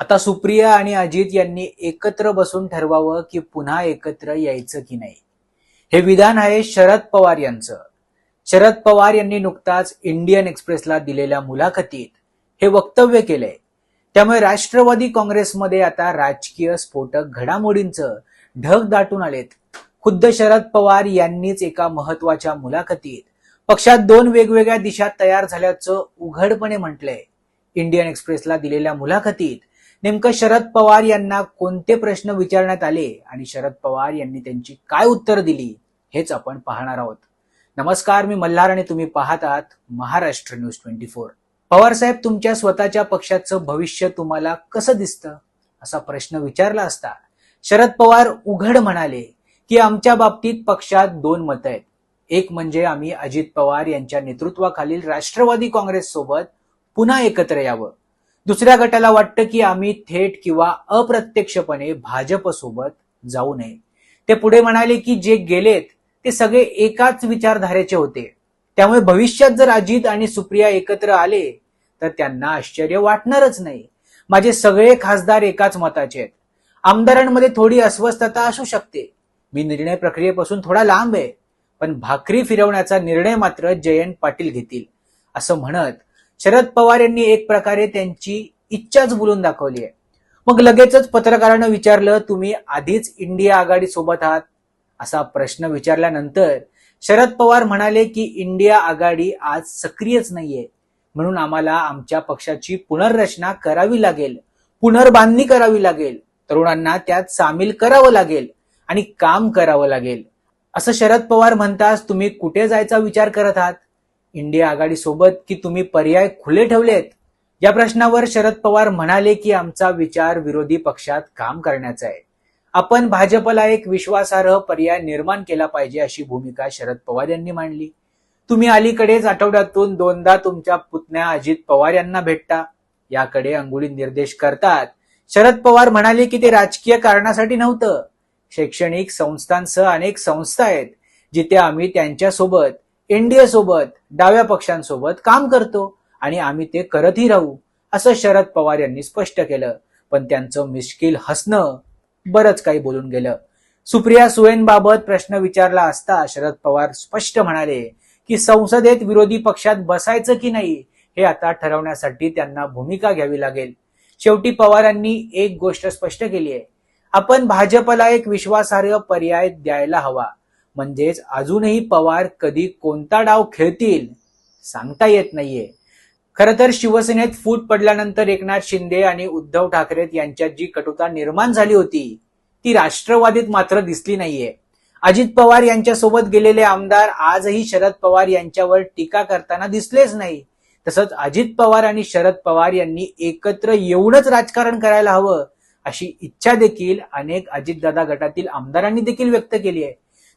आता सुप्रिया आणि अजित यांनी एकत्र बसून ठरवावं की पुन्हा एकत्र यायचं की नाही. हे विधान आहे शरद पवार यांचं. शरद पवार यांनी नुकताच इंडियन एक्सप्रेसला दिलेल्या मुलाखतीत हे वक्तव्य केलंय. त्यामुळे राष्ट्रवादी काँग्रेसमध्ये आता राजकीय स्फोटक घडामोडींचं ढग दाटून आलेत. खुद्द शरद पवार यांनीच एका महत्त्वाच्या मुलाखतीत पक्षात दोन वेगवेगळ्या दिशा तयार झाल्याचं उघडपणे म्हटलंय. इंडियन एक्सप्रेसला दिलेल्या मुलाखतीत नेमकं शरद पवार यांना कोणते प्रश्न विचारण्यात आले आणि शरद पवार यांनी त्यांची काय उत्तर दिली हेच आपण पाहणार आहोत. नमस्कार मी मल्हार आणि तुम्ही पाहत आहात Maharashtra news twenty four. Pawar साहेब तुमच्या स्वतःच्या पक्षाचं भविष्य तुम्हाला कसं दिसतं? असा प्रश्न विचारला असता शरद पवार उघड म्हणाले की आमच्या बाबतीत पक्षात दोन मत आहेत. एक म्हणजे आम्ही अजित पवार यांच्या नेतृत्वाखालील राष्ट्रवादी काँग्रेस सोबत पुन्हा एकत्र यावं. दुसऱ्या गटाला वाटतं की आम्ही थेट किंवा अप्रत्यक्षपणे भाजप सोबत जाऊ नये. ते पुढे म्हणाले की जे गेलेत ते सगळे एकाच विचारधारेचे होते. त्यामुळे भविष्यात जर अजित आणि सुप्रिया एकत्र आले तर त्यांना आश्चर्य वाटणारच नाही. माझे सगळे खासदार एकाच मताचे आहेत. आमदारांमध्ये थोडी अस्वस्थता असू शकते. मी निर्णय प्रक्रियेपासून थोडा लांब आहे पण भाकरी फिरवण्याचा निर्णय मात्र जयंत पाटील घेतील असं म्हणत शरद पवार यांनी एक प्रकारे त्यांची इच्छाच बोलून दाखवली आहे. मग लगेचच पत्रकारानं विचारलं तुम्ही आधीच इंडिया आघाडी सोबत आहात? असा प्रश्न विचारल्यानंतर शरद पवार म्हणाले की इंडिया आघाडी आज सक्रियच नाहीये. म्हणून आम्हाला आमच्या पक्षाची पुनर्रचना करावी लागेल. पुनर्बांधणी करावी लागेल. तरुणांना त्यात सामील करावं लागेल आणि काम करावं लागेल. असं शरद पवार म्हणताच तुम्ही कुठे जायचा विचार करत आहात? इंडिया आघाडीसोबत की तुम्ही पर्याय खुले ठेवलेत? या प्रश्नावर शरद पवार म्हणाले की आमचा विचार विरोधी पक्षात काम करण्याचा आहे. आपण भाजपला एक विश्वासार्ह पर्याय निर्माण केला पाहिजे अशी भूमिका शरद पवार यांनी मांडली. तुम्ही अलीकडेच आठवड्यातून दोनदा तुमच्या पुतण्या अजित पवार यांना भेटता. याकडे अंगुळी निर्देश करतात. शरद पवार म्हणाले की ते राजकीय कारणासाठी नव्हतं. शैक्षणिक संस्थांसह अनेक संस्था आहेत जिथे आम्ही त्यांच्यासोबत एनडीए सोबत डाव्या पक्षांसोबत काम करतो आणि आम्ही ते करतही राहू असं शरद पवार यांनी स्पष्ट केलं. पण त्यांचं मिश्किल हसणं बरंच काही बोलून गेलं. सुप्रिया सुएनबाबत प्रश्न विचारला असता शरद पवार स्पष्ट म्हणाले की संसदेत विरोधी पक्षात बसायचं की नाही हे आता ठरवण्यासाठी त्यांना भूमिका घ्यावी लागेल. शेवटी पवारांनी एक गोष्ट स्पष्ट केली आहे. आपण भाजपला एक विश्वासार्ह पर्याय द्यायला हवा. म्हणजेच अजूनही पवार कधी कोणता डाव खेळतील सांगता येत नाहीये. खरं तर शिवसेनेत फूट पडल्यानंतर एकनाथ शिंदे आणि उद्धव ठाकरे यांच्यात जी कटुता निर्माण झाली होती ती राष्ट्रवादीत मात्र दिसली नाहीये. अजित पवार यांच्यासोबत गेलेले आमदार आजही शरद पवार यांच्यावर टीका करताना दिसलेच नाही. तसंच अजित पवार आणि शरद पवार यांनी एकत्र येऊनच राजकारण करायला हवं अशी इच्छा देखील अनेक अजितदादा गटातील आमदारांनी देखील व्यक्त केली आहे.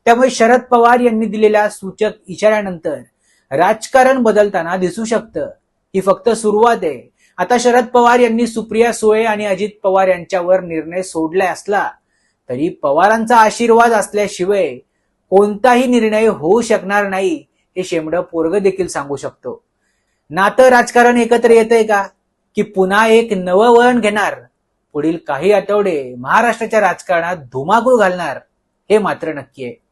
त्यामुळे शरद पवार यांनी दिलेल्या सूचक इशाऱ्यानंतर राजकारण बदलताना दिसू शकतं. ही फक्त सुरुवात आहे. आता शरद पवार यांनी सुप्रिया सुळे आणि अजित पवार यांच्यावर निर्णय सोडला असला तरी पवारांचा आशीर्वाद असल्याशिवाय कोणताही निर्णय होऊ शकणार नाही हे शेमडं पोरग देखील सांगू शकतो. नातं राजकारण एकत्र येतंय का? की पुन्हा एक नवं वळण घेणार? पुढील काही आठवडे महाराष्ट्राच्या राजकारणात धुमाकूळ घालणार? हे मात्र नक्की आहे.